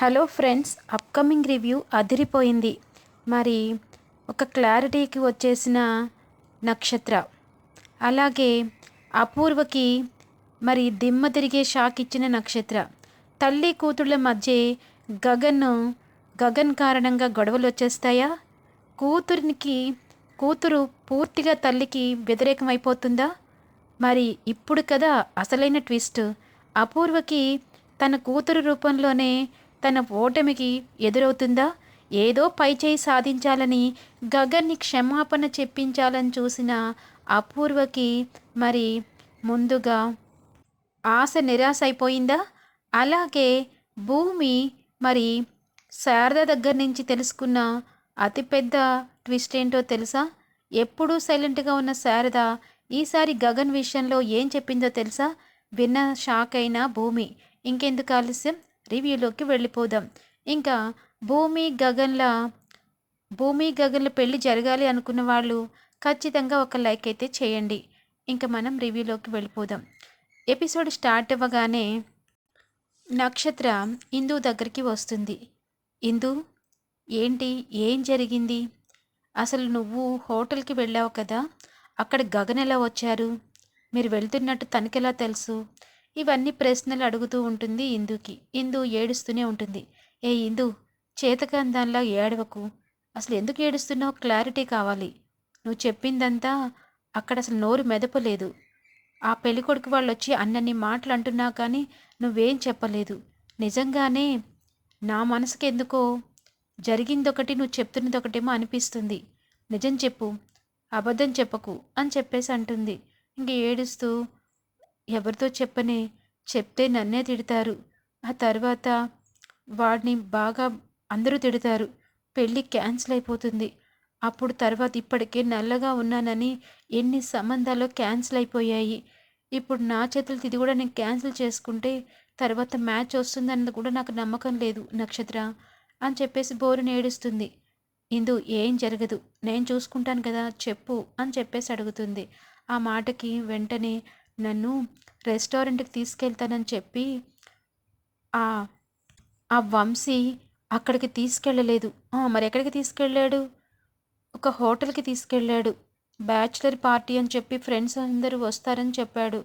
Hello friends upcoming review అదిరిపోయింది. మరి ఒక క్లారిటీకి వచ్చేసిన నక్షత్ర. అలాగే అపూర్వకి మరి దిమ్మ తిరిగే షాక్ ఇచ్చిన నక్షత్ర. తల్లి కూతుళ్ళ మధ్య గగన్ గగన్ కారణంగా గొడవలు వచ్చేస్తాయా? కూతురికి కూతురు పూర్తిగా తల్లికి వ్యతిరేకం అయిపోతుందా మరి ఇప్పుడు కదా అసలైన ట్విస్ట్. అపూర్వకి తన కూతురు రూపంలోనే తన ఓటమికి ఎదురవుతుందా? ఏదో పై చేయి సాధించాలని గగన్ని క్షమాపణ చెప్పించాలని చూసిన అపూర్వకి మరి ముందుగా ఆశ నిరాశ అయిపోయిందా అలాగే భూమి మరి శారద దగ్గర నుంచి తెలుసుకున్న అతిపెద్ద ట్విస్ట్ ఏంటో తెలుసా? ఎప్పుడూ సైలెంట్గా ఉన్న శారద ఈసారి గగన్ విషయంలో ఏం చెప్పిందో తెలుసా? విన్న షాక్ అయిన భూమి. ఇంకెందుకు ఆలస్యం? రివ్యూలోకి వెళ్ళిపోదాం. ఇంకా భూమి గగన్ల భూమి గగన్ల పెళ్ళి జరగాలి అనుకున్న వాళ్ళు ఖచ్చితంగా ఒక లైక్ అయితే చేయండి. ఇంకా మనం రివ్యూలోకి వెళ్ళిపోదాం. ఎపిసోడ్ స్టార్ట్ అవ్వగానే నక్షత్ర ఇందు దగ్గరికి వస్తుంది. ఇందు ఏంటి? ఏం జరిగింది? అసలు నువ్వు హోటల్కి వెళ్ళావు కదా? అక్కడ గగన్ ఎలా వచ్చారు? మీరు వెళ్తున్నట్టు తనకెలా తెలుసు? ఇవన్నీ ప్రశ్నలు అడుగుతూ ఉంటుంది ఇందుకి. ఇందు ఏడుస్తూనే ఉంటుంది. ఏ ఇందు చేతకాని దానిలా ఏడవకు. అసలు ఎందుకు ఏడుస్తున్నావు? క్లారిటీ కావాలి. నువ్వు చెప్పిందంతా అక్కడ అసలు నోరు మెదపలేదు ఆ పెళ్ళికొడుకు వాళ్ళు వచ్చి అన్నన్ని మాటలు అంటున్నా కానీ నువ్వేం చెప్పలేదు. నిజంగానే నా మనసుకి ఎందుకో జరిగిందొకటి నువ్వు చెప్తున్నది ఒకటేమో అనిపిస్తుంది. నిజం చెప్పు. అబద్ధం చెప్పకు అని చెప్పేసి అంటుంది. ఇంక ఏడుస్తూ ఎవరితో చెప్పనే? చెప్తే నన్నే తిడతారు. ఆ తర్వాత వాడిని బాగా అందరూ తిడతారు. పెళ్ళి క్యాన్సిల్ అయిపోతుంది. అప్పుడు తర్వాత ఇప్పటికే నల్లగా ఉన్నానని ఎన్ని సంబంధాలు క్యాన్సిల్ అయిపోయాయి. ఇప్పుడు నా చేతులతో ఇది కూడా నేను క్యాన్సిల్ చేసుకుంటే తర్వాత మ్యాచ్ వస్తుందన్నది కూడా నాకు నమ్మకం లేదు నక్షత్ర అని చెప్పేసి బోరుని ఏడుస్తుంది. ఇందు ఏం జరగదు. నేను చూసుకుంటాను కదా చెప్పు అని చెప్పేసి అడుగుతుంది. ఆ మాటకి వెంటనే నన్ను రెస్టారెంట్కి తీసుకెళ్తానని చెప్పి ఆ ఆ వంశీ అక్కడికి తీసుకెళ్ళలేదు. మరి ఎక్కడికి తీసుకెళ్ళాడు? ఒక హోటల్కి తీసుకెళ్ళాడు. బ్యాచులర్ పార్టీ అని చెప్పి ఫ్రెండ్స్ అందరూ వస్తారని చెప్పాడు.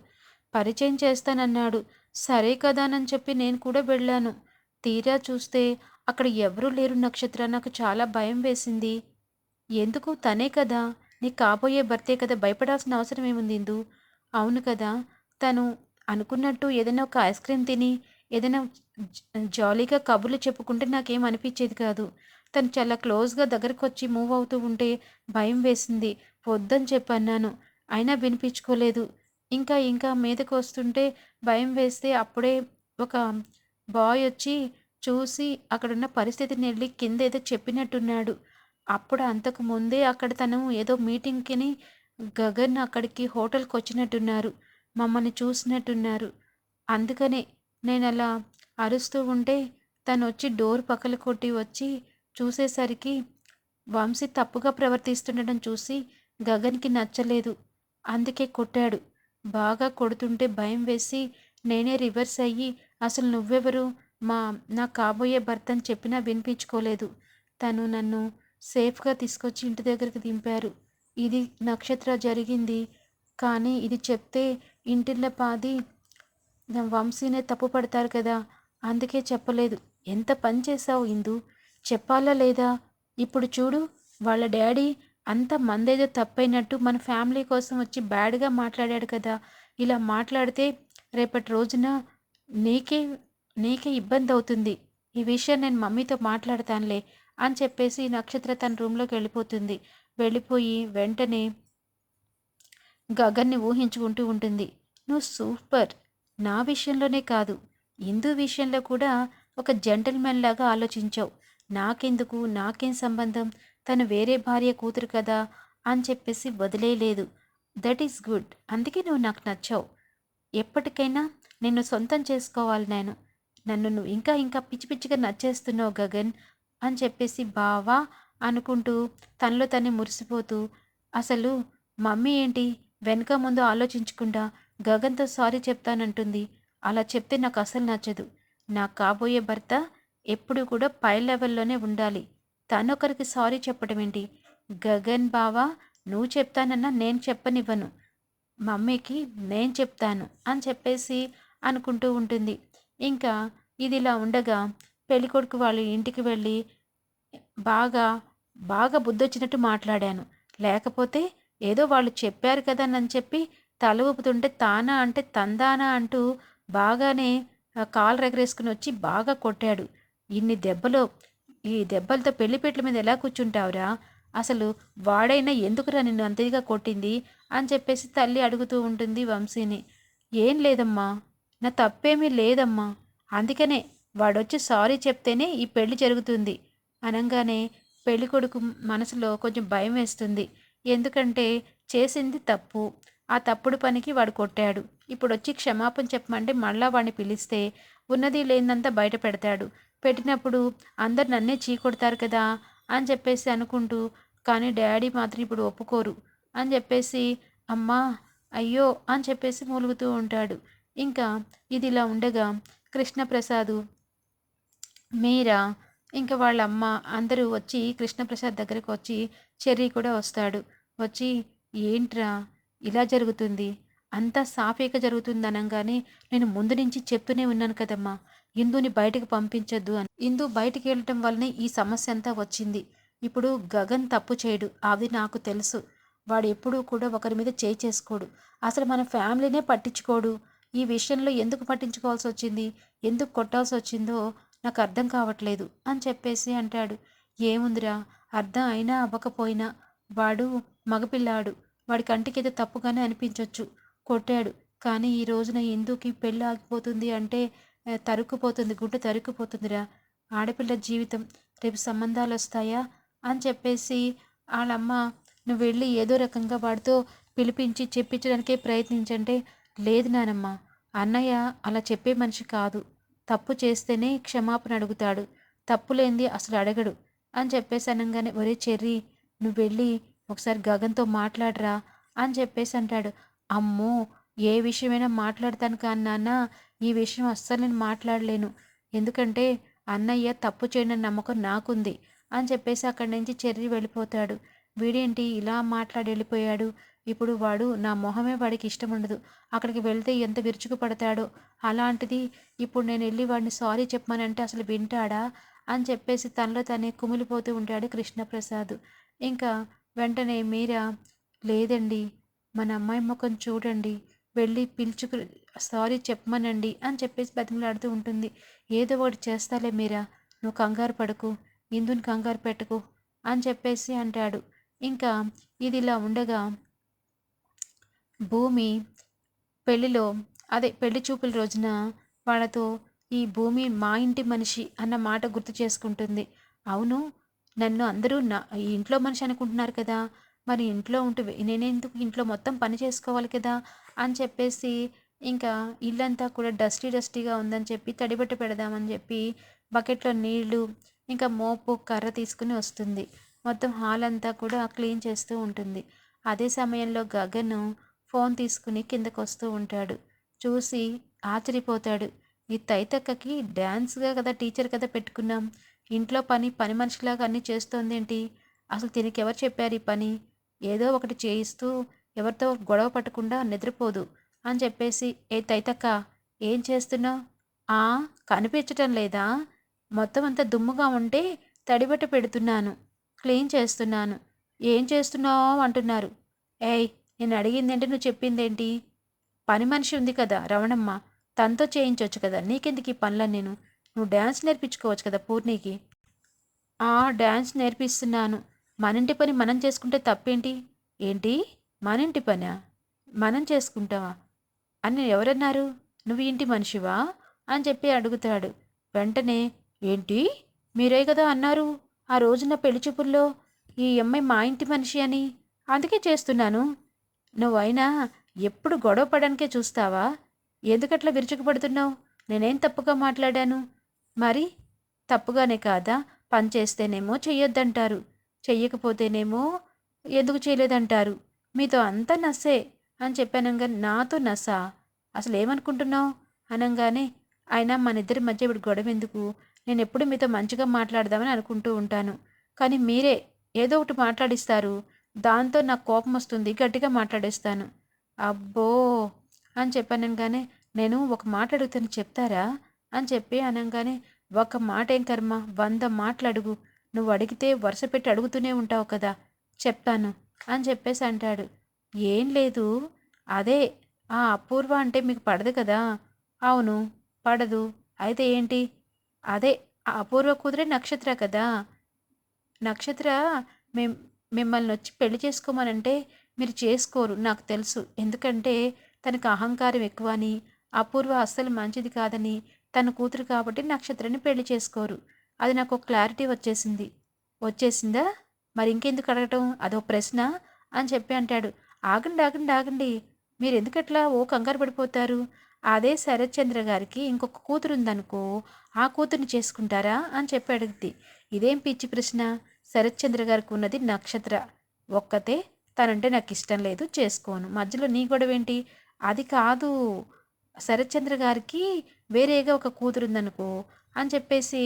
పరిచయం చేస్తానన్నాడు. సరే కదా అని చెప్పి నేను కూడా వెళ్ళాను. తీరా చూస్తే అక్కడ ఎవరూ లేరు నక్షత్ర. నాకు చాలా భయం వేసింది. ఎందుకు? తనే కదా. నీ కాబోయే భర్తే కదా. భయపడాల్సిన అవసరం ఏముంది ఇందు? అవును కదా! తను అనుకున్నట్టు ఏదైనా ఒక ఐస్ క్రీమ్ తిని ఏదైనా జాలీగా కబుర్లు చెప్పుకుంటే నాకేం అనిపించేది కాదు. తను చాలా క్లోజ్గా దగ్గరకు వచ్చి మూవ్ అవుతూ ఉంటే భయం వేసింది. వద్దని చెప్పన్నాను. అయినా వినిపించుకోలేదు. ఇంకా ఇంకా మీదకు వస్తుంటే భయం వేస్తే అప్పుడే ఒక బాయ్ వచ్చి చూసి అక్కడున్న పరిస్థితిని వెళ్ళి కింద ఏదో చెప్పినట్టున్నాడు. అప్పుడు అంతకు ముందే అక్కడ తను ఏదో మీటింగ్కి గగన్ అక్కడికి హోటల్కి వచ్చినట్టున్నారు మమ్మల్ని చూసినట్టున్నారు. అందుకనే నేను అలా అరుస్తూ ఉంటే తను వచ్చి డోర్ పక్కల కొట్టి వచ్చి చూసేసరికి వంశీ తప్పుగా ప్రవర్తిస్తుండడం చూసి గగన్కి నచ్చలేదు. అందుకే కొట్టాడు. బాగా కొడుతుంటే భయం వేసి నేనే రివర్స్ అయ్యి అసలు నువ్వెవరు? మా నా కాబోయే భర్త అని చెప్పినా వినిపించుకోలేదు. తను నన్ను సేఫ్గా తీసుకొచ్చి ఇంటి దగ్గరికి దింపారు. ఇది నక్షత్ర జరిగింది. కానీ ఇది చెప్తే ఇంటిళ్ళ పాది నా వంశీనే తప్పు పడతారు కదా. అందుకే చెప్పలేదు. ఎంత పని చేసావు ఇందు? చెప్పాలా లేదా? ఇప్పుడు చూడు వాళ్ళ డాడీ అంత మందేదో తప్పైనట్టు మన ఫ్యామిలీ కోసం వచ్చి బ్యాడ్గా మాట్లాడాడు కదా. ఇలా మాట్లాడితే రేపటి రోజున నీకే నీకే ఇబ్బంది అవుతుంది ఈ విషయం నేను మమ్మీతో మాట్లాడతానులే అని చెప్పేసి నక్షత్ర తన రూమ్లోకి వెళ్ళిపోతుంది. వెళ్ళిపోయి వెంటనే గగన్ని ఊహించుకుంటూ ఉంటుంది. నువ్వు సూపర్. నా విషయంలోనే కాదు. ఇందు విషయంలో కూడా ఒక జెంటల్మెన్ లాగా ఆలోచించావు. నాకెందుకు? నాకేం సంబంధం? తను వేరే భార్య కూతురు కదా? అని చెప్పేసి వదిలేయలేదు. That is good. అందుకే నువ్వు నాకు నచ్చావు. ఎప్పటికైనా నిన్ను సొంతం చేసుకోవాలి నేను. నన్ను నువ్వు ఇంకా ఇంకా పిచ్చి పిచ్చిగా నచ్చేస్తున్నావు గగన్ అని చెప్పేసి బావా అనుకుంటూ తనలో తనే మురిసిపోతూ అసలు మమ్మీ ఏంటి? వెనక ముందు ఆలోచించకుండా గగన్తో సారీ చెప్తానంటుంది. అలా చెప్తే నాకు అసలు నచ్చదు. నా కాబోయే భర్త ఎప్పుడు కూడా పై లెవెల్లోనే ఉండాలి. తనొకరికి సారీ చెప్పడం ఏంటి? గగన్ బావా నువ్వు చెప్తానన్నా నేను చెప్పనివ్వను. మమ్మీకి నేను చెప్తాను అని చెప్పేసి అనుకుంటూ ఉంటుంది. ఇంకా ఇది ఇలా ఉండగా పెళ్ళికొడుకు వాళ్ళ ఇంటికి వెళ్ళి బాగా బాగా బుద్ధొచ్చినట్టు మాట్లాడాను. లేకపోతే ఏదో వాళ్ళు చెప్పారు కదా అని చెప్పి తల ఊపుతుంటే తానా అంటే తందానా అంటూ బాగానే కాలు రెగరేసుకుని వచ్చి బాగా కొట్టాడు. ఇన్ని దెబ్బలు ఈ దెబ్బలతో పెళ్ళిపెట్ల మీద ఎలా కూర్చుంటావురా? అసలు వాడైనా ఎందుకురా నిన్ను అంతగా కొట్టింది? అని చెప్పేసి తల్లి అడుగుతూ ఉంటుంది వంశీని. ఏం లేదమ్మా నా తప్పేమీ లేదమ్మా. అందుకనే వాడొచ్చి సారీ చెప్తేనే ఈ పెళ్ళి జరుగుతుంది. అనగానే పెళ్ళి కొడుకు మనసులో కొంచెం భయం వేస్తుంది. ఎందుకంటే చేసింది తప్పు. ఆ తప్పుడు పనికి వాడు కొట్టాడు. ఇప్పుడు వచ్చి క్షమాపణ చెప్పమంటే మళ్ళా వాడిని పిలిస్తే ఉన్నది లేదంతా బయట పెడతాడు. పెట్టినప్పుడు అందరు నన్నే చీకొడతారు కదా అని చెప్పేసి అనుకుంటూ కానీ డాడీ మాత్రం ఇప్పుడు ఒప్పుకోరు అని చెప్పేసి అమ్మా అయ్యో అని చెప్పేసి మూలుగుతూ ఉంటాడు. ఇంకా ఇది ఇలా ఉండగా కృష్ణప్రసాదు మీరా ఇంకా వాళ్ళ అమ్మ అందరూ వచ్చి కృష్ణప్రసాద్ దగ్గరకు వచ్చి చెర్రీ కూడా వస్తాడు. వచ్చి ఏంట్రా? ఇలా జరుగుతుంది. అంతా సాఫీగా జరుగుతుంది అనగానే నేను ముందు నుంచి చెప్తూనే ఉన్నాను కదమ్మా. ఇందుని బయటకు పంపించొద్దు అని. ఇందు బయటికి వెళ్ళటం వల్లనే ఈ సమస్య అంతా వచ్చింది. ఇప్పుడు గగన్ తప్పు చేయడు. అది నాకు తెలుసు. వాడు ఎప్పుడూ కూడా ఒకరి మీద చేయి చేసుకోడు. అసలు మన ఫ్యామిలీనే పట్టించుకోడు. ఈ విషయంలో ఎందుకు పట్టించుకోవాల్సి వచ్చింది? ఎందుకు కొట్టాల్సి వచ్చిందో నాకు అర్థం కావట్లేదు అని చెప్పేసి అంటాడు. ఏముందిరా? అర్థం అయినా అవ్వకపోయినా వాడు మగపిల్లాడు. వాడి కంటికి తప్పుగానే అనిపించవచ్చు కొట్టాడు. కానీ ఈ రోజున ఎందుకు పెళ్ళి ఆగిపోతుంది అంటే తరుక్కుపోతుంది. గుడ్డ తరుక్కుపోతుందిరా. ఆడపిల్ల జీవితం రేపు సంబంధాలు వస్తాయా? అని చెప్పేసి వాళ్ళమ్మ నువ్వు వెళ్ళి ఏదో రకంగా వాడితో పిలిపించి చెప్పించడానికే ప్రయత్నించంటే లేదు నానమ్మ. అన్నయ్య అలా చెప్పే మనిషి కాదు. తప్పు చేస్తేనే క్షమాపణ అడుగుతాడు. తప్పు లేనిది అసలు అడగడు అని చెప్పేసి అనగానే ఒరే చెర్రీ నువ్వు వెళ్ళి ఒకసారి గగన్తో మాట్లాడరా అని చెప్పేసి అంటాడు. అమ్మో ఏ విషయమైనా మాట్లాడతాను కానీ నాన్న? ఈ విషయం అస్సలు నేను మాట్లాడలేను. ఎందుకంటే అన్నయ్య తప్పు చేయని నమ్మకం నాకుంది అని చెప్పేసి అక్కడి నుంచి చెర్రి వెళ్ళిపోతాడు. వీడేంటి ఇలా మాట్లాడి వెళ్ళిపోయాడు? ఇప్పుడు వాడు నా మొహమే వాడికి ఇష్టం ఉండదు అక్కడికి వెళ్తే ఎంత విరుచుకు పడతాడో. అలాంటిది ఇప్పుడు నేను వెళ్ళి వాడిని సారీ చెప్పమనంటే అసలు వింటాడా? అని చెప్పేసి తనలో తనే కుమిలిపోతూ ఉంటాడు కృష్ణప్రసాద్. ఇంకా వెంటనే మీరా? లేదండి. మన అమ్మాయి ముఖం చూడండి. వెళ్ళి పిలుచుకు సారీ చెప్పమనండి అని చెప్పేసి బతిమలాడుతూ ఉంటుంది. ఏదో ఒకటి చేస్తాలే మీరా? నువ్వు కంగారు పడకు. ఇందుని కంగారు పెట్టకు అని చెప్పేసి అంటాడు. ఇంకా ఇది ఇలా ఉండగా భూమి పెళ్ళిలో అదే పెళ్ళి చూపుల రోజున వాళ్ళతో ఈ భూమి మా ఇంటి మనిషి అన్న మాట గుర్తు చేసుకుంటుంది. అవును నన్ను అందరూ నా ఈ ఇంట్లో మనిషి అనుకుంటున్నారు కదా. మరి ఇంట్లో ఉంటూ నేనెందుకు ఇంట్లో మొత్తం పని చేసుకోవాలి కదా అని చెప్పేసి ఇంకా ఇల్లంతా కూడా డస్టీ డస్టీగా ఉందని చెప్పి తడిబట్ట పెడదామని చెప్పి బకెట్లో నీళ్ళు ఇంకా మోపు కర్ర తీసుకుని వస్తుంది. మొత్తం హాల్ అంతా కూడా క్లీన్ చేస్తూ ఉంటుంది. అదే సమయంలో గగను ఫోన్ తీసుకుని కిందకు వస్తూ ఉంటాడు. చూసి ఆశ్చర్యపోతాడు. ఈ తైతక్కకి డ్యాన్స్గా కదా టీచర్ కదా పెట్టుకున్నాం. ఇంట్లో పని పని మనిషిలాగా అన్నీ చేస్తోంది ఏంటి అసలు తినకెవరు ఎవరు చెప్పారు ఈ పని? ఏదో ఒకటి చేయిస్తూ ఎవరితో గొడవ పట్టకుండా నిద్రపోదు అని చెప్పేసి ఏ తైతక్క ఏం చేస్తున్నావు? ఆ కనిపించటం లేదా? మొత్తం అంతా దుమ్ముగా ఉంటే తడిబట్ట పెడుతున్నాను. క్లీన్ చేస్తున్నాను. ఏం చేస్తున్నావు? అంటున్నారు. ఏయ్ నేను అడిగిందేంటి నువ్వు చెప్పిందేంటి? పని మనిషి ఉంది కదా రవణమ్మ తనతో చేయించవచ్చు కదా. నీకెందుకు ఈ పనులను నేను? నువ్వు డ్యాన్స్ నేర్పించుకోవచ్చు కదా పూర్ణికి. ఆ డ్యాన్స్ నేర్పిస్తున్నాను. మనింటి పని మనం చేసుకుంటే తప్పేంటి? ఏంటి? మనింటి పనా? మనం చేసుకుంటావా? అని ఎవరన్నారు? నువ్వు ఇంటి మనిషివా? అని చెప్పి అడుగుతాడు. వెంటనే ఏంటి? మీరే కదా అన్నారు. ఆ రోజున పెళ్ళి చూపుల్లో ఈ అమ్మాయి మా ఇంటి మనిషి అని. అందుకే చేస్తున్నాను. నువ్వైనా ఎప్పుడు గొడవ పడడానికే చూస్తావా? ఎందుకట్లా విరుచుకుపడుతున్నావు? నేనేం తప్పుగా మాట్లాడాను? మరి తప్పుగానే కాదా? పని చేస్తేనేమో చెయ్యొద్దంటారు. చెయ్యకపోతేనేమో ఎందుకు చేయలేదంటారు? మీతో అంతా నస్సే అని చెప్పానంగా నాతో నస్సా? అసలు ఏమనుకుంటున్నావు అనగానే అయినా మన ఇద్దరి మధ్య ఇప్పుడు గొడవ ఎందుకు నేను ఎప్పుడు మీతో మంచిగా మాట్లాడదామని అనుకుంటూ ఉంటాను. కానీ మీరే ఏదో ఒకటి మాట్లాడిస్తారు. దాంతో నాకు కోపం వస్తుంది. గట్టిగా మాట్లాడేస్తాను. అబ్బో! అని చెప్పాను కానీ నేను ఒక మాట అడుగుతాను చెప్తారా? అని చెప్పి అనగానే ఒక మాట ఏం కర్మ? వంద మాటలు అడుగు. నువ్వు అడిగితే వరుస పెట్టి అడుగుతూనే ఉంటావు కదా. చెప్తాను. అని చెప్పేసి అంటాడు. ఏం లేదు. అదే ఆ అపూర్వ అంటే మీకు పడదు కదా. అవును పడదు. అయితే ఏంటి? అదే ఆ అపూర్వ కుదిరే నక్షత్ర కదా. నక్షత్ర మేం మిమ్మల్ని వచ్చి పెళ్ళి చేసుకోమనంటే మీరు చేసుకోరు నాకు తెలుసు. ఎందుకంటే తనకు అహంకారం ఎక్కువ అని అపూర్వ అస్సలు మంచిది కాదని తన కూతురు కాబట్టి నక్షత్రాన్ని పెళ్ళి చేసుకోరు. అది నాకు ఒక క్లారిటీ వచ్చేసింది. వచ్చేసిందా? మరి ఇంకెందుకు అడగటం? అదో ప్రశ్న అని చెప్పి అంటాడు. ఆగండి ఆగండి ఆగండి. మీరు ఎందుకట్లా ఓ కంగారు పడిపోతారు? అదే శరత్చంద్ర గారికి ఇంకొక కూతురు ఉందనుకో ఆ కూతుర్ని చేసుకుంటారా అని చెప్పి అడిగింది. ఇదేం పిచ్చి ప్రశ్న? శరత్చంద్ర గారికి ఉన్నది నక్షత్ర. ఒక్కతే తనంటే నాకు ఇష్టం లేదు చేసుకోను. మధ్యలో నీ గొడవ ఏంటి అది కాదు శరత్చంద్ర గారికి వేరేగా ఒక కూతురు ఉందనుకో అని చెప్పేసి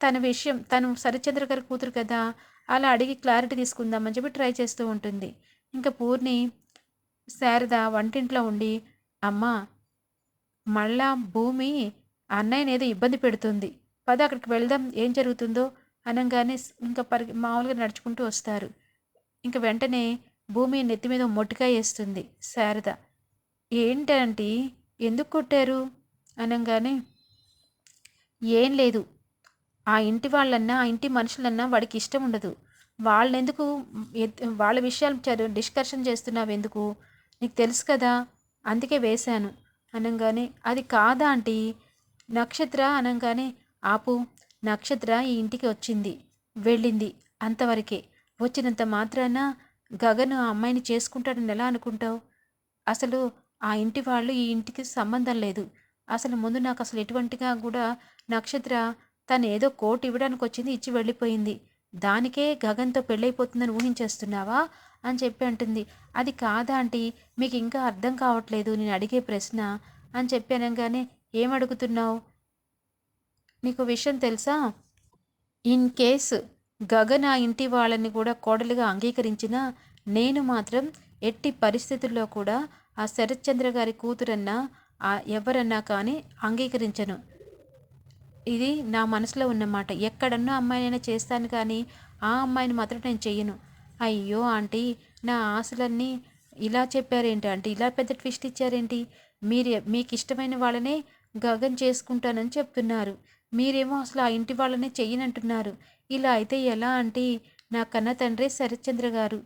తన విషయం తను శరత్చంద్ర గారి కూతురు కదా అలా అడిగి క్లారిటీ తీసుకుందామని చెప్పి ట్రై చేస్తూ ఉంటుంది. ఇంకా పూర్ణి శారద వంటింట్లో ఉండి అమ్మ మళ్ళా భూమి అన్నయ్యనేదో ఇబ్బంది పెడుతుంది. పద అక్కడికి వెళ్దాం ఏం జరుగుతుందో అనగానే ఇంకా పరి మామూలుగా నడుచుకుంటూ వస్తారు. ఇంకా వెంటనే భూమి నెత్తి మీద మొట్టికాయ వేస్తుంది. శారద ఏంటంటే ఎందుకు కొట్టారు? అనగానే ఏం లేదు. ఆ ఇంటి వాళ్ళన్నా ఆ ఇంటి మనుషులన్నా వాడికి ఇష్టం ఉండదు. వాళ్ళెందుకు వాళ్ళ విషయాలు చదువు డిస్కషన్ చేస్తున్నావు ఎందుకు? నీకు తెలుసు కదా అందుకే వేశాను. అనగానే అది కాదా ఆంటీ? నక్షత్ర? అనగానే ఆపు నక్షత్ర ఈ ఇంటికి వచ్చింది వెళ్ళింది. అంతవరకే వచ్చినంత మాత్రాన గగన్ ఆ అమ్మాయిని చేసుకుంటాడని ఎలా అనుకుంటావు? అసలు ఆ ఇంటి వాళ్ళు ఈ ఇంటికి సంబంధం లేదు. అసలు ముందు నాకు అసలు ఎటువంటిగా కూడా నక్షత్ర తను ఏదో కోట్ ఇవ్వడానికి వచ్చింది ఇచ్చి వెళ్ళిపోయింది. దానికే గగన్తో పెళ్ళైపోతుందని ఊహించేస్తున్నావా? అని చెప్పి అంటుంది. అది కాదా ఆంటీ మీకు ఇంకా అర్థం కావట్లేదు నేను అడిగే ప్రశ్న అని చెప్పి అనగానే ఏం అడుగుతున్నావు? నీకు విషయం తెలుసా? ఇన్ కేస్ గగన్ ఆ ఇంటి వాళ్ళని కూడా కోడలుగా అంగీకరించినా నేను మాత్రం ఎట్టి పరిస్థితుల్లో కూడా ఆ శరత్చంద్ర గారి కూతురన్నా ఆ ఎవరన్నా కానీ అంగీకరించను. ఇది నా మనసులో ఉన్నమాట. ఎక్కడన్నా అమ్మాయినైనా చేస్తాను కానీ ఆ అమ్మాయిని మాత్రం నేను చెయ్యను. అయ్యో ఆంటీ నా ఆశలన్నీ ఇలా చెప్పారేంటి ఆంటీ? ఇలా పెద్ద ట్విస్ట్ ఇచ్చారేంటి? మీరు మీకు ఇష్టమైన వాళ్ళనే గగన్ చేసుకుంటానని చెప్తున్నారు. మీరేమో అసలు ఆ ఇంటి వాళ్ళనే చెయ్యనంటున్నారు. ఇలా అయితే ఎలా అంటే నా కన్న తండ్రి శరత్చంద్ర గారు.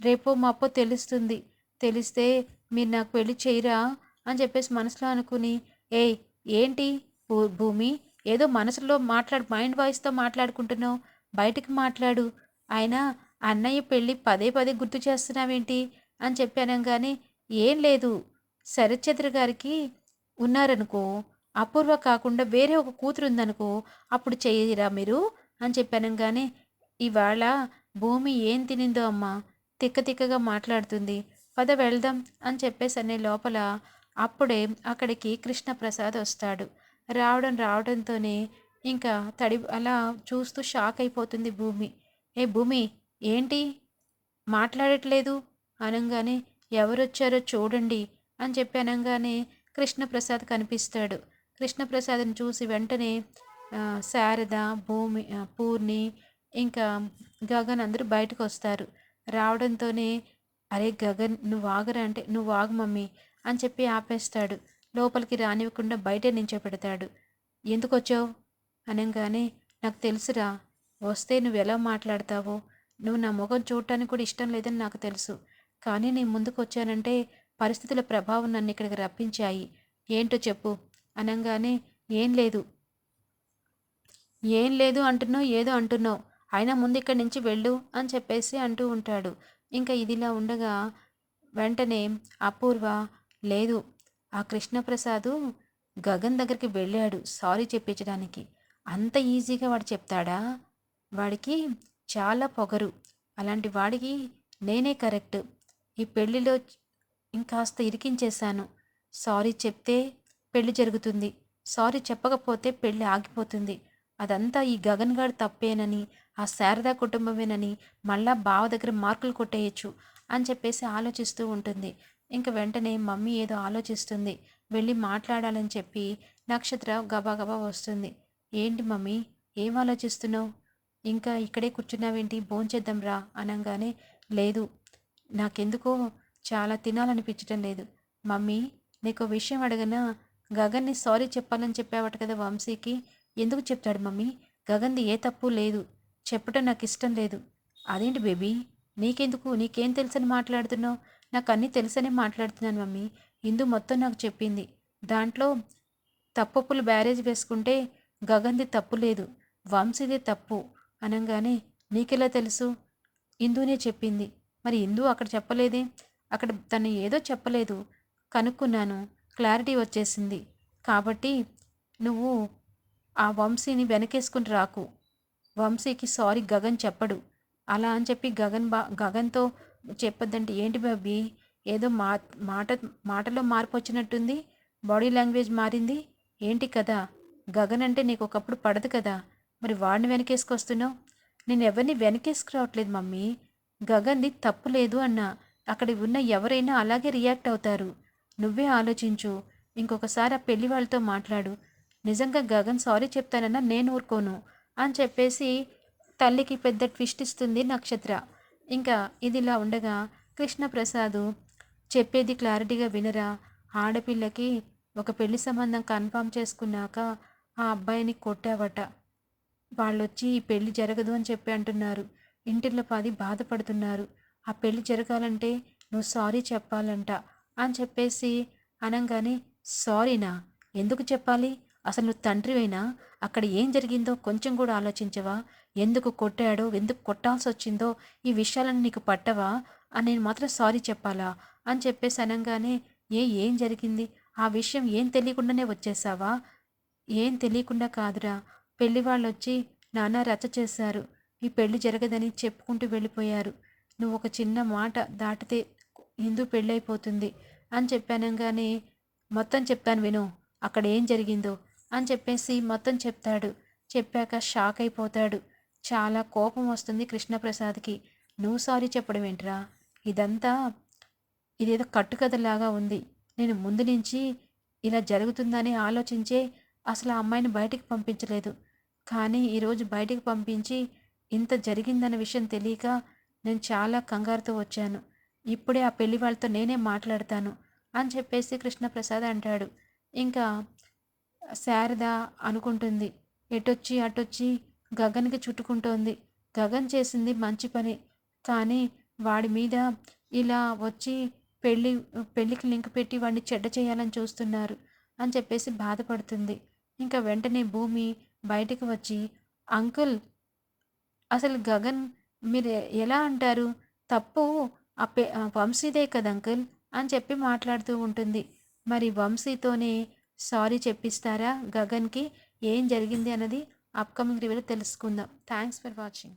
రేపో మాపో తెలుస్తుంది. తెలిస్తే మీరు నాకు పెళ్ళి చేయరా? అని చెప్పేసి మనసులో అనుకుని ఏయ్ ఏంటి? భూ- భూమి? ఏదో మనసులో మాట్లాడు మైండ్ వాయిస్తో మాట్లాడుకుంటున్నావు. బయటికి మాట్లాడు. ఆయన అన్నయ్య పెళ్ళి పదే పదే గుర్తు చేస్తున్నావేంటి? అని చెప్పాను కానీ ఏం లేదు. శరత్చంద్ర గారికి ఉన్నారనుకో అపూర్వ కాకుండా వేరే ఒక కూతురు ఉందనుకో అప్పుడు చేయరా మీరు? అని చెప్పాను కానీ ఇవాళ భూమి ఏం తినిందో అమ్మా తిక్క తిక్కగా మాట్లాడుతుంది. పద వెళ్దాం అని చెప్పేసి అనే లోపల అప్పుడే అక్కడికి కృష్ణప్రసాద్ వస్తాడు. రావడం రావడంతోనే ఇంకా తడి అలా చూస్తూ షాక్ అయిపోతుంది భూమి. ఏ భూమి ఏంటి? మాట్లాడట్లేదు? అనగానే ఎవరొచ్చారో చూడండి అని చెప్పి అనగానే కృష్ణప్రసాద్ కనిపిస్తాడు. కృష్ణప్రసాద్ని చూసి వెంటనే శారద భూమి పూర్ణి ఇంకా గగన్ అందరూ బయటకు వస్తారు రావడంతోనే అరే గగన్ నువ్వు ఆగరా అంటే నువ్వు ఆగు మమ్మీ అని చెప్పి ఆపేస్తాడు. లోపలికి రానివ్వకుండా బయటే నించోపెడతాడు. ఎందుకు వచ్చావు అనగానే నాకు తెలుసురా వస్తే నువ్వు ఎలా మాట్లాడతావో? నువ్వు నా ముఖం చూడటానికి కూడా ఇష్టం లేదని నాకు తెలుసు. కానీ నేను ముందుకు వచ్చానంటే పరిస్థితుల ప్రభావం నన్ను ఇక్కడికి రప్పించాయి. ఏంటో చెప్పు. అనగానే ఏం లేదు. ఏం లేదు అంటున్నావు? ఏదో అంటున్నావు. అయినా ముందు ఇక్కడి నుంచి వెళ్ళు అని చెప్పేసి అంటూ ఉంటాడు. ఇంకా ఇదిలా ఉండగా వెంటనే అపూర్వ లేదు. ఆ కృష్ణప్రసాదు గగన్ దగ్గరికి వెళ్ళాడు సారీ చెప్పించడానికి. అంత ఈజీగా వాడు చెప్తాడా? వాడికి చాలా పొగరు. అలాంటి వాడికి నేనే కరెక్ట్. ఈ పెళ్ళిలో ఇంకాస్త ఇరికించేశాను. సారీ చెప్తే పెళ్ళి జరుగుతుంది. సారీ చెప్పకపోతే పెళ్ళి ఆగిపోతుంది. అదంతా ఈ గగన్ గారు తప్పేనని ఆ శారదా కుటుంబమేనని మళ్ళా బావ దగ్గర మార్కులు కొట్టేయచ్చు అని చెప్పేసి ఆలోచిస్తూ ఉంటుంది. ఇంక వెంటనే మమ్మీ ఏదో ఆలోచిస్తుంది. వెళ్ళి మాట్లాడాలని చెప్పి నక్షత్ర గబాగబా వస్తుంది. ఏంటి మమ్మీ ఏం ఆలోచిస్తున్నావు? ఇంకా ఇక్కడే కూర్చున్నావేంటి? భోంచేద్దాం రా అనగానే లేదు. నాకెందుకో చాలా తినాలనిపించటం లేదు. మమ్మీ నీకు విషయం అడగనా? గగన్ని సారీ చెప్పాలని చెప్పావట కదా వంశీకి. ఎందుకు చెప్తాడు మమ్మీ? గగన్ది ఏ తప్పు లేదు. చెప్పటం నాకు ఇష్టం లేదు. అదేంటి బేబీ? నీకెందుకు? నీకేం తెలుసని మాట్లాడుతున్నావు? నాకు అన్నీ తెలుసనే మాట్లాడుతున్నాను మమ్మీ. ఇందు మొత్తం నాకు చెప్పింది. దాంట్లో తప్పప్పులు బ్యారేజ్ వేసుకుంటే గగన్ది తప్పు లేదు. వంశీదే తప్పు అనగానే నీకెలా తెలుసు? ఇందునే చెప్పింది. మరి ఇందు అక్కడ చెప్పలేదే? అక్కడ తను ఏదో చెప్పలేదు. కనుక్కున్నాను. క్లారిటీ వచ్చేసింది. కాబట్టి నువ్వు ఆ వంశీని వెనకేసుకుని రాకు. వంశీకి సారీ గగన్ చెప్పడు. అలా అని చెప్పి గగన్ బా గగన్తో చెప్పొద్దంటే ఏంటి బాబీ? ఏదో మా మాట మాటలో మార్పు వచ్చినట్టుంది. బాడీ లాంగ్వేజ్ మారింది. ఏంటి కదా? గగన్ అంటే నీకు ఒకప్పుడు పడదు కదా? మరి వాడిని వెనకేసుకొస్తున్నావు? నేను ఎవరిని వెనకేసుకురావట్లేదు మమ్మీ. గగన్ది తప్పు లేదు అన్నా. అక్కడ ఉన్న ఎవరైనా అలాగే రియాక్ట్ అవుతారు. నువ్వే ఆలోచించు. ఇంకొకసారి ఆ పెళ్ళి వాళ్ళతో మాట్లాడు. నిజంగా గగన్ సారీ చెప్తానన్నా నేను ఊరుకోను అని చెప్పేసి తల్లికి పెద్ద ట్విస్ట్ ఇస్తుంది నక్షత్ర. ఇంకా ఇదిలా ఉండగా కృష్ణప్రసాద్ చెప్పేది క్లారిటీగా వినరా. ఆడపిల్లకి ఒక పెళ్ళి సంబంధం కన్ఫామ్ చేసుకున్నాక ఆ అబ్బాయిని కొట్టావట. వాళ్ళొచ్చి ఈ పెళ్ళి జరగదు అని చెప్పి అంటున్నారు. ఇంటిలో పది బాధపడుతున్నారు. ఆ పెళ్ళి జరగాలంటే నువ్వు సారీ చెప్పాలంట. అని చెప్పేసి అనగానే సారీనా ఎందుకు చెప్పాలి? అసలు నువ్వు తండ్రివైనా? అక్కడ ఏం జరిగిందో కొంచెం కూడా ఆలోచించవా? ఎందుకు కొట్టాడో ఎందుకు కొట్టాల్సి వచ్చిందో ఈ విషయాలను నీకు పట్టవా? అని నేను మాత్రం సారీ చెప్పాలా? అని చెప్పేసి అనగానే ఏ ఏం జరిగింది? ఆ విషయం ఏం తెలియకుండానే వచ్చేసావా? ఏం తెలియకుండా కాదురా. పెళ్ళి వాళ్ళు వచ్చి నాన్న రచ్చ చేశారు. ఈ పెళ్ళి జరగదని చెప్పుకుంటూ వెళ్ళిపోయారు. నువ్వు ఒక చిన్న మాట దాటితే హిందూ పెళ్ళైపోతుంది. అని చెప్పాను కానీ మొత్తం చెప్తాను విను. అక్కడ ఏం జరిగిందో అని చెప్పేసి మొత్తం చెప్తాడు. చెప్పాక షాక్ అయిపోతాడు. చాలా కోపం వస్తుంది కృష్ణప్రసాద్కి. నువ్వు సారీ చెప్పడం ఏంట్రా? ఇదంతా ఇదేదో కట్టుకథలాగా ఉంది. నేను ముందు నుంచి ఇలా జరుగుతుందని ఆలోచించే అసలు ఆ అమ్మాయిని బయటికి పంపించలేదు. కానీ ఈరోజు బయటికి పంపించి ఇంత జరిగిందన్న విషయం తెలియక నేను చాలా కంగారుతో వచ్చాను. ఇప్పుడే ఆ పెళ్ళి వాళ్ళతో నేనే మాట్లాడతాను అని చెప్పేసి కృష్ణప్రసాద్ అంటాడు. ఇంకా శారద అనుకుంటుంది ఎటొచ్చి అటొచ్చి గగన్కి చుట్టుకుంటోంది. గగన్ చేసింది మంచి పని. కానీ వాడి మీద ఇలా వచ్చి పెళ్ళి పెళ్ళికి లింక్ పెట్టి వాడిని చెడ్డ చేయాలని చూస్తున్నారు అని చెప్పేసి బాధపడుతుంది. ఇంకా వెంటనే భూమి బయటికి వచ్చి అంకుల్ అసలు గగన్ మీరు ఎలా అంటారు? తప్పు అప్పే వంశీదే కదా అంకుల్ అని చెప్పి మాట్లాడుతూ ఉంటుంది. మరి వంశీతోనే సారీ చెప్పిస్తారా గగన్కి? ఏం జరిగింది అన్నది అప్కమింగ్ రివ్యూలో తెలుసుకుందాం. Thanks for watching